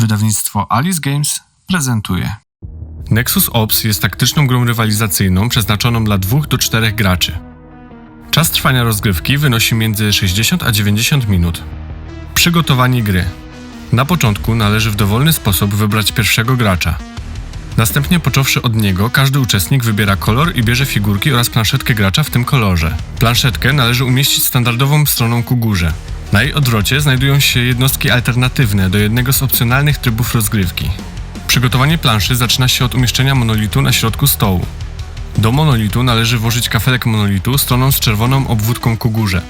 Wydawnictwo Alice Games prezentuje. Nexus Ops jest taktyczną grą rywalizacyjną przeznaczoną dla 2 do 4 graczy. Czas trwania rozgrywki wynosi między 60 a 90 minut. Przygotowanie gry. Na początku należy w dowolny sposób wybrać pierwszego gracza. Następnie począwszy od niego, każdy uczestnik wybiera kolor i bierze figurki oraz planszetkę gracza w tym kolorze. Planszetkę należy umieścić standardową stroną ku górze. Na jej odwrocie znajdują się jednostki alternatywne do jednego z opcjonalnych trybów rozgrywki. Przygotowanie planszy zaczyna się od umieszczenia monolitu na środku stołu. Do monolitu należy włożyć kafelek monolitu stroną z czerwoną obwódką ku górze.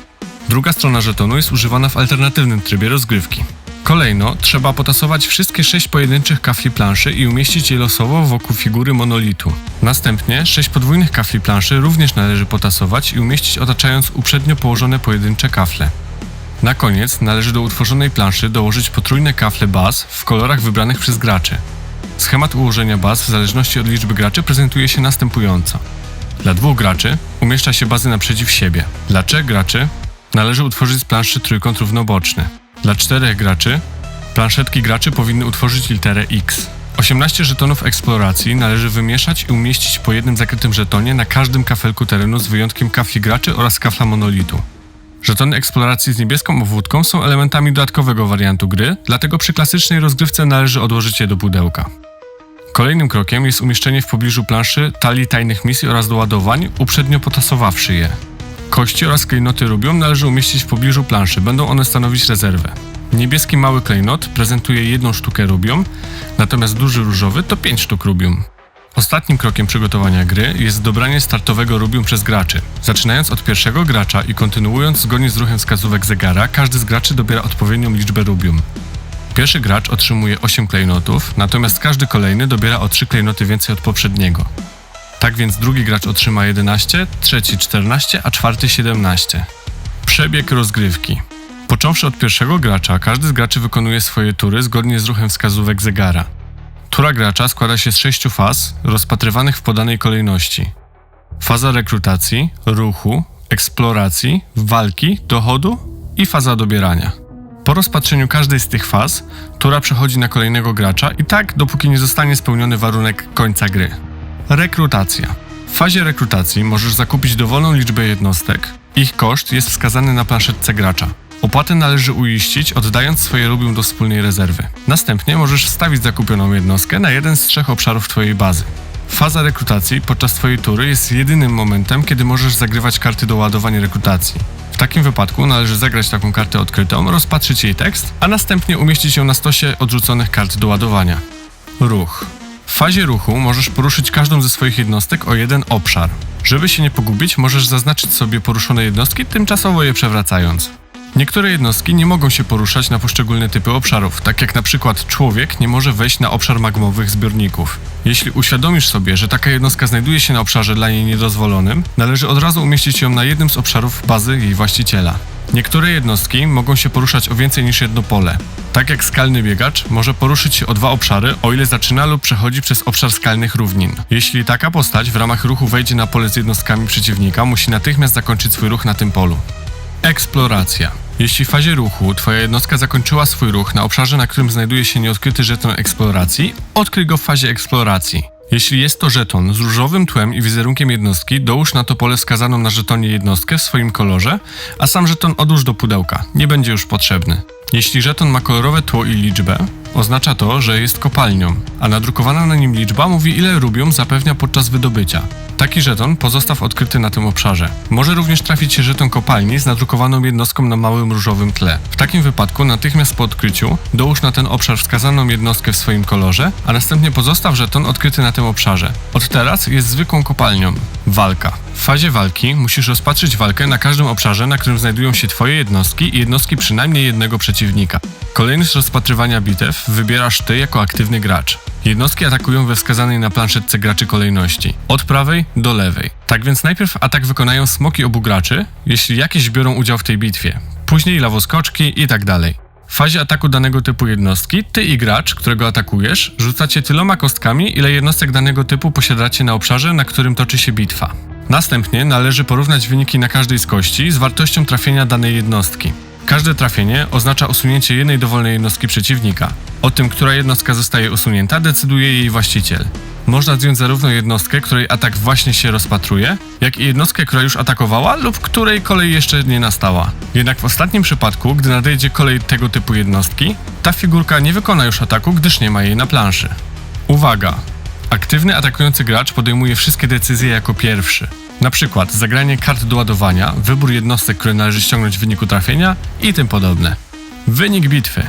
Druga strona żetonu jest używana w alternatywnym trybie rozgrywki. Kolejno trzeba potasować wszystkie sześć pojedynczych kafli planszy i umieścić je losowo wokół figury monolitu. Następnie sześć podwójnych kafli planszy również należy potasować i umieścić otaczając uprzednio położone pojedyncze kafle. Na koniec należy do utworzonej planszy dołożyć potrójne kafle baz w kolorach wybranych przez graczy. Schemat ułożenia baz w zależności od liczby graczy prezentuje się następująco. Dla dwóch graczy umieszcza się bazy naprzeciw siebie. Dla trzech graczy należy utworzyć z planszy trójkąt równoboczny. Dla czterech graczy planszetki graczy powinny utworzyć literę X. 18 żetonów eksploracji należy wymieszać i umieścić po jednym zakrytym żetonie na każdym kafelku terenu z wyjątkiem kafli graczy oraz kafla monolitu. Żetony eksploracji z niebieską obwódką są elementami dodatkowego wariantu gry, dlatego przy klasycznej rozgrywce należy odłożyć je do pudełka. Kolejnym krokiem jest umieszczenie w pobliżu planszy talii tajnych misji oraz doładowań, uprzednio potasowawszy je. Kości oraz klejnoty rubium należy umieścić w pobliżu planszy, będą one stanowić rezerwę. Niebieski mały klejnot prezentuje jedną sztukę rubium, natomiast duży różowy to 5 sztuk rubium. Ostatnim krokiem przygotowania gry jest dobranie startowego rubium przez graczy. Zaczynając od pierwszego gracza i kontynuując zgodnie z ruchem wskazówek zegara, każdy z graczy dobiera odpowiednią liczbę rubium. Pierwszy gracz otrzymuje 8 klejnotów, natomiast każdy kolejny dobiera o 3 klejnoty więcej od poprzedniego. Tak więc drugi gracz otrzyma 11, trzeci 14, a czwarty 17. Przebieg rozgrywki. Począwszy od pierwszego gracza, każdy z graczy wykonuje swoje tury zgodnie z ruchem wskazówek zegara. Tura gracza składa się z sześciu faz, rozpatrywanych w podanej kolejności. Faza rekrutacji, ruchu, eksploracji, walki, dochodu i faza dobierania. Po rozpatrzeniu każdej z tych faz, tura przechodzi na kolejnego gracza i tak, dopóki nie zostanie spełniony warunek końca gry. Rekrutacja. W fazie rekrutacji możesz zakupić dowolną liczbę jednostek. Ich koszt jest wskazany na planszetce gracza. Opłatę należy uiścić, oddając swoje rubium do wspólnej rezerwy. Następnie możesz wstawić zakupioną jednostkę na jeden z trzech obszarów Twojej bazy. Faza rekrutacji podczas Twojej tury jest jedynym momentem, kiedy możesz zagrywać karty do ładowania rekrutacji. W takim wypadku należy zagrać taką kartę odkrytą, rozpatrzyć jej tekst, a następnie umieścić ją na stosie odrzuconych kart do ładowania. Ruch. W fazie ruchu możesz poruszyć każdą ze swoich jednostek o jeden obszar. Żeby się nie pogubić, możesz zaznaczyć sobie poruszone jednostki, tymczasowo je przewracając. Niektóre jednostki nie mogą się poruszać na poszczególne typy obszarów, tak jak na przykład człowiek nie może wejść na obszar magmowych zbiorników. Jeśli uświadomisz sobie, że taka jednostka znajduje się na obszarze dla niej niedozwolonym, należy od razu umieścić ją na jednym z obszarów bazy jej właściciela. Niektóre jednostki mogą się poruszać o więcej niż jedno pole. Tak jak skalny biegacz może poruszyć się o dwa obszary, o ile zaczyna lub przechodzi przez obszar skalnych równin. Jeśli taka postać w ramach ruchu wejdzie na pole z jednostkami przeciwnika, musi natychmiast zakończyć swój ruch na tym polu. Eksploracja. Jeśli w fazie ruchu Twoja jednostka zakończyła swój ruch na obszarze, na którym znajduje się nieodkryty żeton eksploracji, odkryj go w fazie eksploracji. Jeśli jest to żeton z różowym tłem i wizerunkiem jednostki, dołóż na to pole wskazaną na żetonie jednostkę w swoim kolorze, a sam żeton odłóż do pudełka. Nie będzie już potrzebny. Jeśli żeton ma kolorowe tło i liczbę, oznacza to, że jest kopalnią, a nadrukowana na nim liczba mówi ile rubium zapewnia podczas wydobycia. Taki żeton pozostaw odkryty na tym obszarze. Może również trafić się żeton kopalni z nadrukowaną jednostką na małym różowym tle. W takim wypadku natychmiast po odkryciu dołóż na ten obszar wskazaną jednostkę w swoim kolorze, a następnie pozostaw żeton odkryty na tym obszarze. Od teraz jest zwykłą kopalnią. Walka. W fazie walki musisz rozpatrzyć walkę na każdym obszarze, na którym znajdują się Twoje jednostki i jednostki przynajmniej jednego przeciwnika. Kolejność rozpatrywania bitew wybierasz Ty jako aktywny gracz. Jednostki atakują we wskazanej na planszetce graczy kolejności. Od prawej do lewej. Tak więc najpierw atak wykonają smoki obu graczy, jeśli jakieś biorą udział w tej bitwie. Później lawoskoczki i tak dalej. W fazie ataku danego typu jednostki, ty i gracz, którego atakujesz, rzucacie tyloma kostkami, ile jednostek danego typu posiadacie na obszarze, na którym toczy się bitwa. Następnie należy porównać wyniki na każdej z kości z wartością trafienia danej jednostki. Każde trafienie oznacza usunięcie jednej dowolnej jednostki przeciwnika. O tym, która jednostka zostaje usunięta, decyduje jej właściciel. Można zdjąć zarówno jednostkę, której atak właśnie się rozpatruje, jak i jednostkę, która już atakowała lub której kolej jeszcze nie nastała. Jednak w ostatnim przypadku, gdy nadejdzie kolej tego typu jednostki, ta figurka nie wykona już ataku, gdyż nie ma jej na planszy. Uwaga! Aktywny atakujący gracz podejmuje wszystkie decyzje jako pierwszy. Na przykład zagranie kart do ładowania, wybór jednostek, które należy ściągnąć w wyniku trafienia i tym podobne. Wynik bitwy.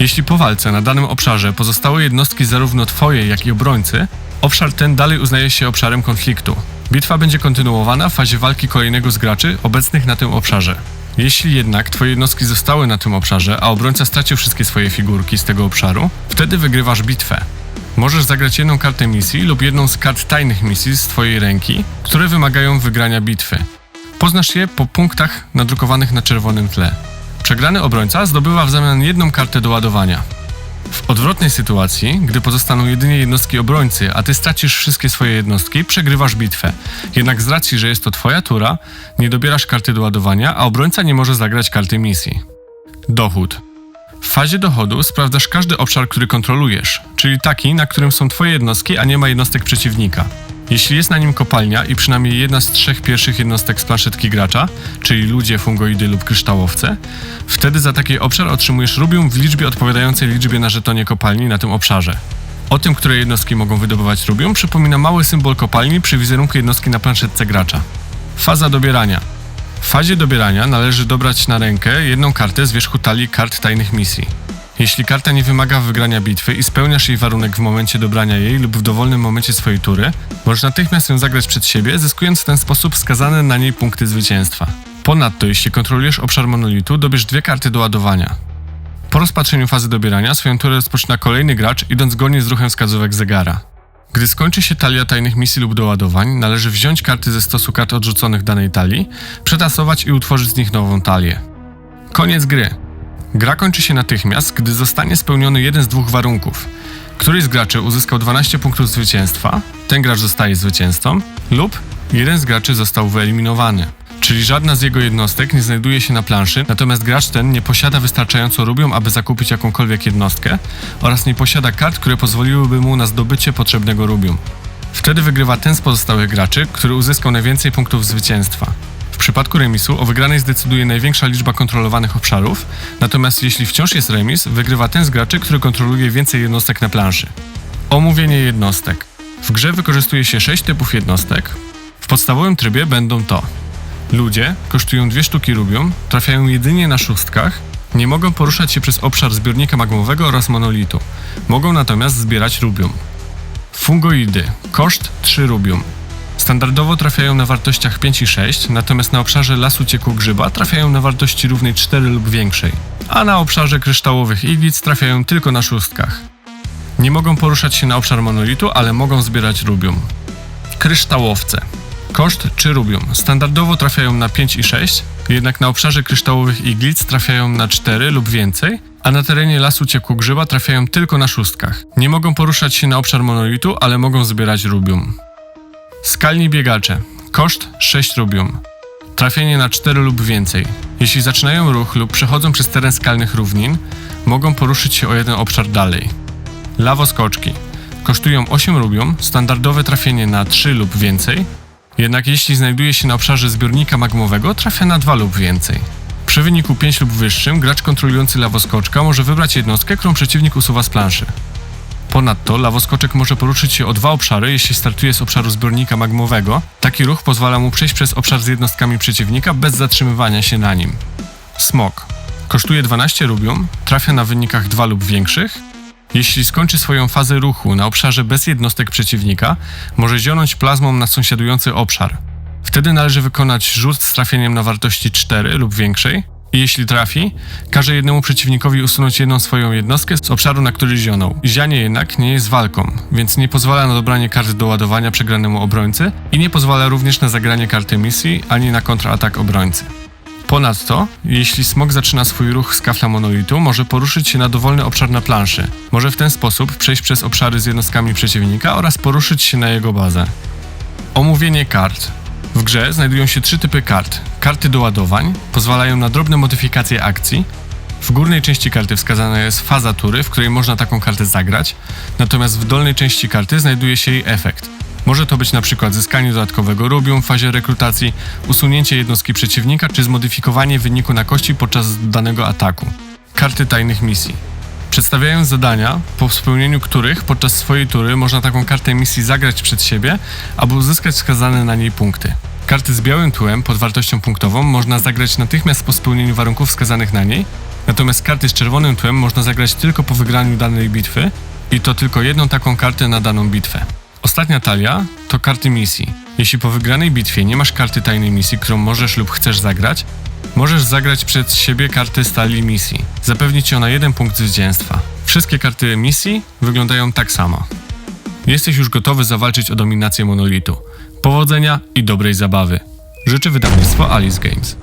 Jeśli po walce na danym obszarze pozostały jednostki zarówno twoje, jak i obrońcy, obszar ten dalej uznaje się obszarem konfliktu. Bitwa będzie kontynuowana w fazie walki kolejnego z graczy obecnych na tym obszarze. Jeśli jednak twoje jednostki zostały na tym obszarze, a obrońca stracił wszystkie swoje figurki z tego obszaru, wtedy wygrywasz bitwę. Możesz zagrać jedną kartę misji lub jedną z kart tajnych misji z twojej ręki, które wymagają wygrania bitwy. Poznasz je po punktach nadrukowanych na czerwonym tle. Przegrany obrońca zdobywa w zamian jedną kartę do ładowania. W odwrotnej sytuacji, gdy pozostaną jedynie jednostki obrońcy, a ty stracisz wszystkie swoje jednostki, przegrywasz bitwę. Jednak z racji, że jest to twoja tura, nie dobierasz karty do ładowania, a obrońca nie może zagrać karty misji. Dochód. W fazie dochodu sprawdzasz każdy obszar, który kontrolujesz, czyli taki, na którym są twoje jednostki, a nie ma jednostek przeciwnika. Jeśli jest na nim kopalnia i przynajmniej jedna z trzech pierwszych jednostek z planszetki gracza, czyli ludzie, fungoidy lub kryształowce, wtedy za taki obszar otrzymujesz rubium w liczbie odpowiadającej liczbie na żetonie kopalni na tym obszarze. O tym, które jednostki mogą wydobywać rubium, przypomina mały symbol kopalni przy wizerunku jednostki na planszetce gracza. Faza dobierania. W fazie dobierania należy dobrać na rękę jedną kartę z wierzchu talii kart tajnych misji. Jeśli karta nie wymaga wygrania bitwy i spełniasz jej warunek w momencie dobrania jej lub w dowolnym momencie swojej tury, możesz natychmiast ją zagrać przed siebie, zyskując w ten sposób wskazane na niej punkty zwycięstwa. Ponadto, jeśli kontrolujesz obszar monolitu, dobierz dwie karty do ładowania. Po rozpatrzeniu fazy dobierania, swoją turę rozpoczyna kolejny gracz, idąc zgodnie z ruchem wskazówek zegara. Gdy skończy się talia tajnych misji lub doładowań, należy wziąć karty ze stosu kart odrzuconych danej talii, przetasować i utworzyć z nich nową talię. Koniec gry. Gra kończy się natychmiast, gdy zostanie spełniony jeden z dwóch warunków. Któryś z graczy uzyskał 12 punktów zwycięstwa, ten gracz zostaje zwycięzcą, lub jeden z graczy został wyeliminowany. Czyli żadna z jego jednostek nie znajduje się na planszy, natomiast gracz ten nie posiada wystarczająco rubium, aby zakupić jakąkolwiek jednostkę oraz nie posiada kart, które pozwoliłyby mu na zdobycie potrzebnego rubium. Wtedy wygrywa ten z pozostałych graczy, który uzyskał najwięcej punktów zwycięstwa. W przypadku remisu o wygranej zdecyduje największa liczba kontrolowanych obszarów, natomiast jeśli wciąż jest remis, wygrywa ten z graczy, który kontroluje więcej jednostek na planszy. Omówienie jednostek. W grze wykorzystuje się 6 typów jednostek. W podstawowym trybie będą to Ludzie kosztują dwie sztuki rubium, trafiają jedynie na szóstkach, nie mogą poruszać się przez obszar zbiornika magmowego oraz monolitu. Mogą natomiast zbierać rubium. Fungoidy. Koszt 3 rubium. Standardowo trafiają na wartościach 5 i 6, natomiast na obszarze lasu cieku grzyba trafiają na wartości równej 4 lub większej, a na obszarze kryształowych iglic trafiają tylko na szóstkach. Nie mogą poruszać się na obszar monolitu, ale mogą zbierać rubium. Kryształowce. Koszt czy rubium. Standardowo trafiają na 5 i 6, jednak na obszarze kryształowych iglic trafiają na 4 lub więcej, a na terenie lasu ciekłu grzyba trafiają tylko na szóstkach. Nie mogą poruszać się na obszar monolitu, ale mogą zbierać rubium. Skalni biegacze. Koszt 6 rubium. Trafienie na 4 lub więcej. Jeśli zaczynają ruch lub przechodzą przez teren skalnych równin, mogą poruszyć się o jeden obszar dalej. Lawoskoczki. Kosztują 8 rubium, standardowe trafienie na 3 lub więcej, jednak jeśli znajduje się na obszarze zbiornika magmowego, trafia na 2 lub więcej. Przy wyniku 5 lub wyższym, gracz kontrolujący lawoskoczka może wybrać jednostkę, którą przeciwnik usuwa z planszy. Ponadto lawoskoczek może poruszyć się o dwa obszary, jeśli startuje z obszaru zbiornika magmowego. Taki ruch pozwala mu przejść przez obszar z jednostkami przeciwnika bez zatrzymywania się na nim. Smok. Kosztuje 12 rubium, trafia na wynikach 2 lub większych. Jeśli skończy swoją fazę ruchu na obszarze bez jednostek przeciwnika, może zionąć plazmą na sąsiadujący obszar. Wtedy należy wykonać rzut z trafieniem na wartości 4 lub większej. I jeśli trafi, każe jednemu przeciwnikowi usunąć jedną swoją jednostkę z obszaru, na który zionął. Zianie jednak nie jest walką, więc nie pozwala na dobranie kart do ładowania przegranemu obrońcy i nie pozwala również na zagranie karty misji ani na kontratak obrońcy. Ponadto, jeśli smok zaczyna swój ruch z kafla monolitu, może poruszyć się na dowolny obszar na planszy. Może w ten sposób przejść przez obszary z jednostkami przeciwnika oraz poruszyć się na jego bazę. Omówienie kart. W grze znajdują się trzy typy kart. Karty doładowań pozwalają na drobne modyfikacje akcji. W górnej części karty wskazana jest faza tury, w której można taką kartę zagrać, natomiast w dolnej części karty znajduje się jej efekt. Może to być na przykład zyskanie dodatkowego rubium w fazie rekrutacji, usunięcie jednostki przeciwnika czy zmodyfikowanie wyniku na kości podczas danego ataku. Karty tajnych misji. Przedstawiają zadania, po spełnieniu których podczas swojej tury można taką kartę misji zagrać przed siebie, aby uzyskać wskazane na niej punkty. Karty z białym tłem pod wartością punktową można zagrać natychmiast po spełnieniu warunków wskazanych na niej, natomiast karty z czerwonym tłem można zagrać tylko po wygraniu danej bitwy i to tylko jedną taką kartę na daną bitwę. Ostatnia talia to karty misji. Jeśli po wygranej bitwie nie masz karty tajnej misji, którą możesz lub chcesz zagrać, możesz zagrać przed siebie karty stali misji. Zapewni ci ona jeden punkt zwycięstwa. Wszystkie karty misji wyglądają tak samo. Jesteś już gotowy zawalczyć o dominację monolitu. Powodzenia i dobrej zabawy. Życzę wydawnictwo Alice Games.